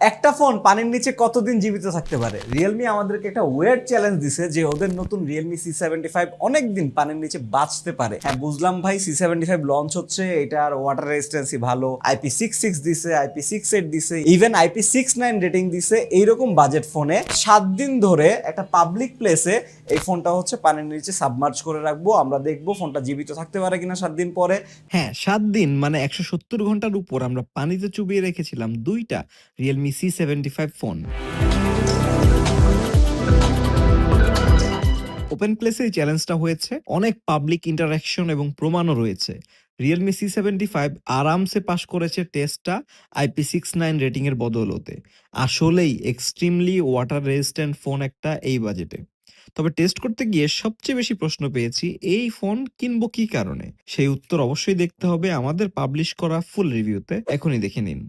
একটা ফোন পানির নিচে কতদিন জীবিত থাকতে পারে? রিয়েলমি আমাদেরকে একটা ওয়েট চ্যালেঞ্জ দিছে যে ওদের নতুন রিয়েলমি সি সেভেন্টি ফাইভ অনেক দিন পানির নিচে বাঁচতে পারে। হ্যাঁ বুঝলাম ভাই সি সেভেন্টি ফাইভ লঞ্চ হচ্ছে এটার ওয়াটার রেজিস্ট্যান্সি ভালো। আইপি সিক্স সিক্স দিছে আইপি সিক্স এইট দিছে even IP six nine rating দিছে, এইরকম বাজেট ফোনে সাত দিন ধরে একটা পাবলিক প্লেসে এই ফোনটা হচ্ছে পানির নিচে সাবমার্জ করে রাখব। আমরা দেখব ফোনটা জীবিত থাকতে পারে কিনা সাত দিন পরে। হ্যাঁ সাত দিন মানে একশো সত্তর ঘণ্টার উপর আমরা পানিতে চুবিয়ে রেখেছিলাম দুইটা Realme C seventy five phone open প্লেসে এই চ্যালেঞ্জটা হয়েছে। অনেক পাবলিক ইন্টারাকশন এবং প্রমাণও রয়েছে। রিয়েলমি সি সেভেন্টি ফাইভ আরামসে পাশ করেছে টেস্টটা আইপি সিক্স নাইন রেটিং এর বদৌলতে। আসলেই এক্সট্রিমলি ওয়াটার রেজিস্ট্যান্ট ফোন একটা এই বাজেটে তবে টেস্ট করতে গিয়ে সবচেয়ে বেশি প্রশ্ন পেয়েছি, এই ফোন কিনবো কি কারণে? সেই উত্তর অবশ্যই দেখতে হবে আমাদের পাবলিশ করা ফুল রিভিউতে এখনই দেখে নিন।